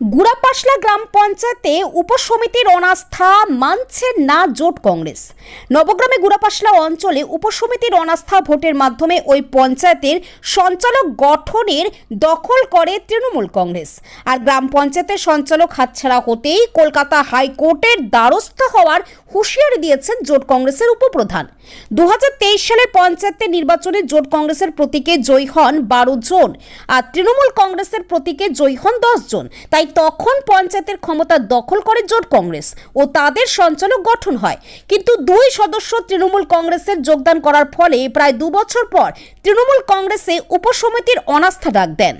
গুড়াপাশলা গ্রাম পঞ্চায়েতে উপসমিতির অনাস্থা মানছে না জোট কংগ্রেস। নবগ্রামে গুড়াপাশলা অঞ্চলে উপসমিতির অনাস্থা ভোটের মাধ্যমে ওই পঞ্চায়েতের সঞ্চালক গঠনের দখল করে তৃণমূল কংগ্রেস। আর গ্রাম পঞ্চায়েতের সঞ্চালক হাতছাড়া হতেই কলকাতা হাইকোর্টের দ্বারস্থ হওয়ার হুঁশিয়ারি দিয়েছেন জোট কংগ্রেসের উপপ্রধান। দু হাজার তেইশ সালে পঞ্চায়েতের নির্বাচনে জোট কংগ্রেসের প্রতীকে জয়ী হন বারো জন আর তৃণমূল কংগ্রেসের প্রতীকে জয়ী হন জন। তাই তখন পঞ্চায়েতের ক্ষমতা দখল করে জোট কংগ্রেস ও তাদের সঞ্চালক গঠন হয়। কিন্তু দুই সদস্য তৃণমূল কংগ্রেসের যোগদান করার ফলে প্রায় দু বছর পর তৃণমূল কংগ্রেসে উপসমিতির অনাস্থা ডাক দেন।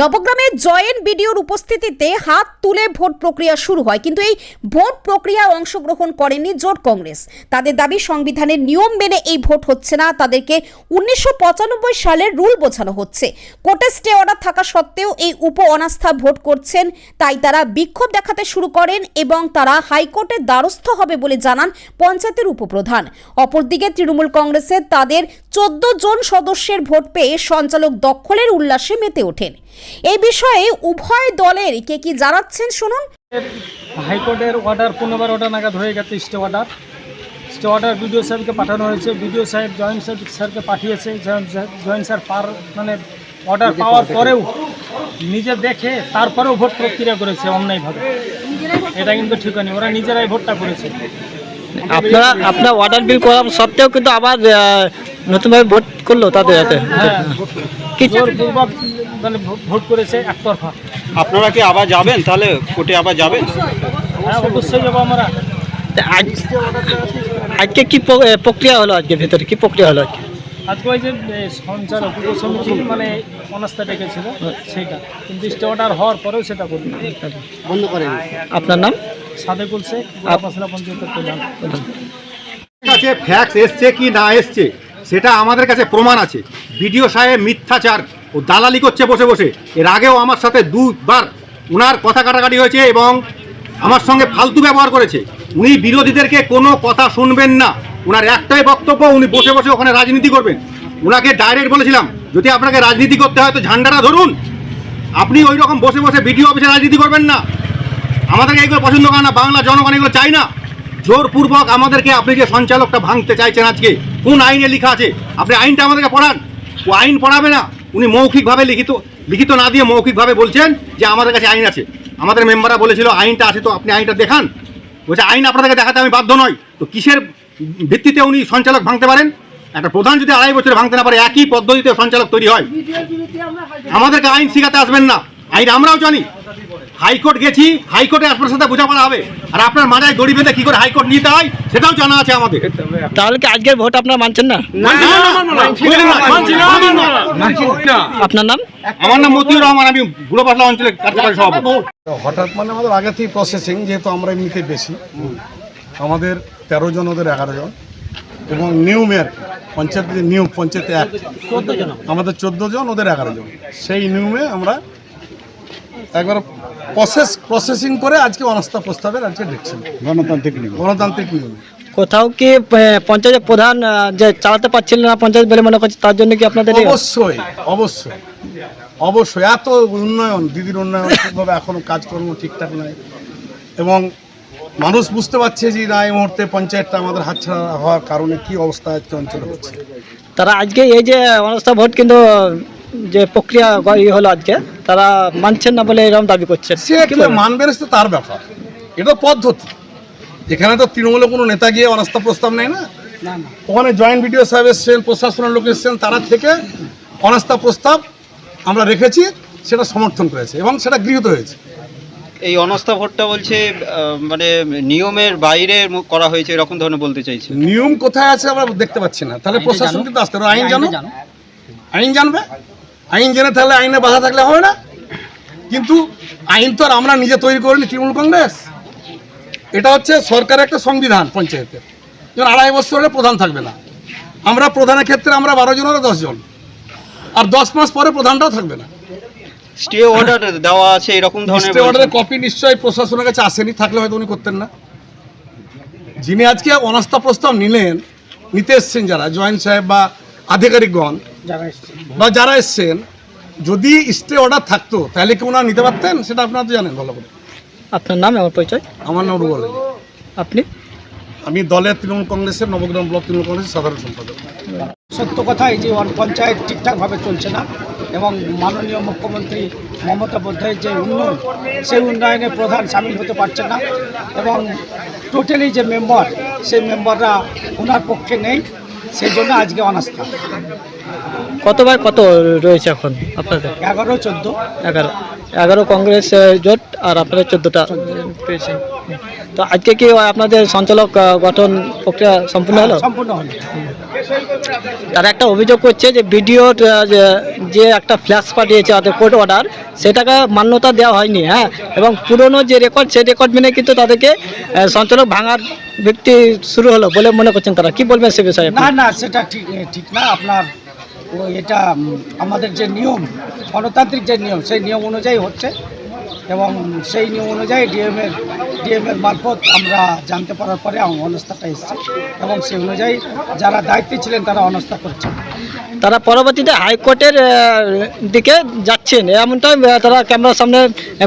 নবগ্রামে জয়েন্ট বিডিওর উপস্থিতিতে হাত তুলে ভোট প্রক্রিয়া শুরু হয়, কিন্তু এই ভোট প্রক্রিয়ায় অংশগ্রহণ করেনি জোট কংগ্রেস। তাদের দাবি, সংবিধানের নিয়ম মেনে এই ভোট হচ্ছে না, তাদেরকে উনিশশো পঁচানব্বই সালের রুল বোঝানো হচ্ছে। কোর্টে স্টে অর্ডার থাকা সত্ত্বেও এই উপ অনাস্থা ভোট করছেন, তাই তারা বিক্ষোভ দেখাতে শুরু করেন এবং তারা হাইকোর্টের দ্বারস্থ হবে বলে জানান পঞ্চায়েতের উপপ্রধান। অপরদিকে তৃণমূল কংগ্রেসের তাদের চোদ্দ জন সদস্যের ভোট পেয়ে সঞ্চালক দখলের উল্লাসে মেতে ওঠেন। এই বিষয়ে উভয় দলের কে কি জানাচ্ছেন শুনুন। হাইকোর্টের অর্ডার পনেরোবার অর্ডার নাগাদ হয়ে গেছে stay order stay order BDO সাহেবকে পাঠানো হয়েছে। বিডিও সাহেব জয়েন্ট সাহেব স্যারকে পাঠিয়েছে। জয়েন্ট স্যার পার মানে অর্ডার পাওয়ার পরেও নিজে দেখে তারপরেও ভোট প্রক্রিয়া করেছে অন্যায়ভাবে। এটা কিন্তু ঠিক হয়নি। ওরা নিজেরাই ভোটটা করেছে। আপনারা আপনার অর্ডার বিল করা সত্ত্বেও কিন্তু আবার নতুনভাবে ভোট করল তাদের হাতে। হ্যাঁ কি জোরপূর্বক মানে ভোট করেছে একতরফা। আপনারা কি আবার যাবেন তাহলে? কোর্টে আবার যাবেন? হ্যাঁ অবশ্যই যাব আমরা। আজকে কি প্রক্রিয়া হলো আজকে ভেতরে? কি প্রক্রিয়া হলো আজকে? আজকে ওই যে এ, সঞ্চালক উপসমিতি মানে অনাস্থা ডেকেছিল সেটা। কিন্তু স্টে অর্ডার হওয়ার পরেও সেটা করবে আপনার নাম? সাদেকুল শেখ গোলাপাসলা পঞ্চায়েতের প্রধান। কাছে ফ্যাক্স এসছে কি না এসছে, সেটা আমাদের কাছে প্রমাণ আছে। বিডিও সাহেব মিথ্যাচার, ও দালালি করছে বসে বসে। এর আগেও আমার সাথে দুবার উনার কথা কাটাকাটি হয়েছে এবং আমার সঙ্গে ফালতু ব্যবহার করেছে। উনি বিরোধীদেরকে কোনো কথা শুনবেন না। উনার একটাই বক্তব্য, উনি বসে বসে ওখানে রাজনীতি করবেন। ওনাকে ডাইরেক্ট বলেছিলাম, যদি আপনাকে রাজনীতি করতে হয় তো ঝান্ডাটা ধরুন। আপনি ওই রকম বসে বসে বিডিও অফিসে রাজনীতি করবেন না। আমাদেরকে এগুলো পছন্দ করে না বাংলা জনগণ এগুলো চাই না। জোরপূর্বক আমাদেরকে আপনি যে সঞ্চালকটা ভাঙতে চাইছেন আজকে কোন আইনে লেখা আছে? আপনি আইনটা আমাদেরকে পড়ান। ও আইন পড়াবে না। উনি মৌখিকভাবে লিখিত লিখিত না দিয়ে মৌখিকভাবে বলছেন যে আমাদের কাছে আইন আছে। আমাদের মেম্বাররা বলেছিল আইনটা আছে তো আপনি আইনটা দেখান। বলছে আইন আপনাদেরকে দেখাতে আমি বাধ্য নই। তো কিসের ভিত্তিতে উনি সঞ্চালক ভাঙতে পারেন? একটা প্রধান যদি আড়াই বছরে ভাঙতে না পারে একই পদ্ধতিতে সঞ্চালক তৈরি হয়। আমাদেরকে আইন শিখাতে আসবেন না। আইন আমরাও জানি। হাইকোর্ট গেছি হাইকোর্টে আপনার সাথে বোঝাপড়া হবে। আর আপনার মাথায় দড়ি বেঁধে কি করে হাইকোর্ট নিতে হয় সেটাও জানা আছে আমাদের। তাহলে কি আজকের ভোট আপনারা মানছেন না? আপনার নাম? আমার নাম মতিউর রহমান আমি বুড়ো পাটলা অঞ্চলের কার্যকরী সভাপতি। হঠাৎ মানে আমাদের আগে থেকে প্রসেসিং যেহেতু আমরা এমনিতে বেশি। আমাদের তেরো জন ওদের এগারো জন। এবং নিয়মে আর কি পঞ্চায়েত যে নিয়ম পঞ্চায়েত এক। আমাদের চোদ্দ জন ওদের এগারো জন। সেই নিয়মে আমরা একবার প্রসেস প্রসেসিং করে আজকে অনাস্থা প্রস্তাবের আজকে দেখছেন। গণতান্ত্রিক নিয়ম। গণতান্ত্রিক নিয়মে। কোথাও কি আহ, পঞ্চায়েতের প্রধান যে চালাতে পারছিলেন না পঞ্চায়েত বলে মনে করছে তার জন্য কি আপনাদের অবশ্যই অবশ্যই অবশ্যই। এত উন্নয়ন দিদির উন্নয়ন ঠিকভাবে এখনও কাজকর্ম ঠিকঠাক নয় এবং মানুষ বুঝতে পারছে যে না এই মুহূর্তে পঞ্চায়েতটা আমাদের হাতছাড়া হওয়ার কারণে কি অবস্থা আজকে অঞ্চলে হচ্ছে। তারা আজকে এই যে অনাস্থা ভোট কিন্তু যে প্রক্রিয়া ইয়ে হলো আজকে তারা মানছেন না বলে এরকম দাবি করছেন। সে কিন্তু মানবে সে তার ব্যাপার। এটা পদ্ধতি। এখানে তো তৃণমূলে কোনো নেতা গিয়ে অনাস্থা প্রস্তাব নেয় না? ওখানে জয়েন্ট বিডিও সাহেব এসছেন প্রশাসনের লোক এসছেন তারা থেকে অনাস্থা প্রস্তাব আমরা রেখেছি সেটা সমর্থন করেছে এবং সেটা গৃহীত হয়েছে। এই অনাস্থা ভোটটা বলছে মানে নিয়মের বাইরে করা হয়েছে এরকম ধরনের বলতে চাইছে। নিয়ম কোথায় আছে আমরা দেখতে পাচ্ছি না। তাহলে প্রশাসন কিন্তু আসতে আইন জানো। আইন জানবে? আইন জেনে থাকলে আইনে বাধা থাকলে হবে না। কিন্তু আইন তো আর আমরা নিজে তৈরি করিনি তৃণমূল কংগ্রেস। এটা হচ্ছে সরকারের একটা সংবিধান পঞ্চায়েতের। যেমন আড়াই বছর হলে প্রধান থাকবে না। আমরা প্রধানের ক্ষেত্রে আমরা বারো জন হলে দশ জন। আর দশ মাস পরে প্রধানটাও থাকবে না। স্টে অর্ডার দেওয়া আছে এরকম ধরনের স্টে অর্ডারের কপি নিশ্চয়ই প্রশাসনের কাছে আসেনি থাকলে হয়তো উনি করতেন না। যিনি আজকে অনাস্থা প্রস্তাব নিলেন নিতে এসছেন যারা জয়েন্ট সাহেব বা আধিকারিকগণ বা যারা এসছেন যদি স্টে অর্ডার থাকতো তাহলে কি ওনারা নিতে পারতেন? সেটা আপনারা তো জানেন ভালো করে। আপনার নাম আমার পরিচয়? আমার নাম রুবল আপনি? আমি দলের তৃণমূল কংগ্রেসের নবগ্রাম ব্লক তৃণমূল কংগ্রেসের সাধারণ সম্পাদক। সত্য কথা এই যে ওয়ার্ড পঞ্চায়েত ঠিকঠাকভাবে চলছে না এবং মাননীয় মুখ্যমন্ত্রী মমতা বন্দ্যোপাধ্যায়ের যে উন্নয়ন সেই উন্নয়নে প্রধান সামিল হতে পারছে না এবং টোটালি যে মেম্বার সেই মেম্বাররা ওনার পক্ষে নেই। সেই জন্য আজকে অনাস্থা কতবার কত রয়েছে এখন আপনাদের? এগারো চোদ্দ। এগারো। এগারো কংগ্রেস জোট আর আপনারা চোদ্দটা পেয়েছেন। তো আজকে কি আপনাদের সঞ্চালক গঠন প্রক্রিয়া সম্পূর্ণ হলো? সম্পূর্ণ হলো। তারা একটা অভিযোগ করছে যে ভিডিও যে একটা ফ্ল্যাশ পাঠিয়েছে তাদের কোর্ট অর্ডার সেটাকে মান্যতা দেওয়া হয়নি হ্যাঁ? এবং পুরনো যে রেকর্ড সেই রেকর্ড মেনে কিন্তু তাদেরকে সঞ্চালক ভাঙার ব্যক্তি শুরু হলো বলে মনে করছেন তারা। কি বলবেন সে বিষয়ে না না সেটা ঠিক ঠিক না। আপনার এটা আমাদের যে নিয়ম গণতান্ত্রিক যে নিয়ম সেই নিয়ম অনুযায়ী হচ্ছে। এবং সেই নিয়ম অনুযায়ী ডিএমের ডিএমের মারফত আমরা জানতে পারার পরে অনাস্থাটা এসছে। এবং সেই অনুযায়ী যারা দায়িত্বে ছিলেন তারা অনাস্থা করছেন। তারা পরবর্তীতে হাইকোর্টের দিকে যাচ্ছেন। এমনটাই তারা ক্যামেরার সামনে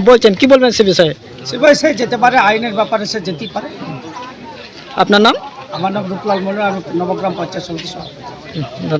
বলছেন। কি বলবেন সে বিষয়ে? সে বিষয়ে যেতে পারে আইনের ব্যাপারে সে যেতেই পারে। আপনার নাম? আমার নাম রূপলাল মন্ডল আমি নবগ্রাম পঞ্চায়েত সমিতি সভাপতি।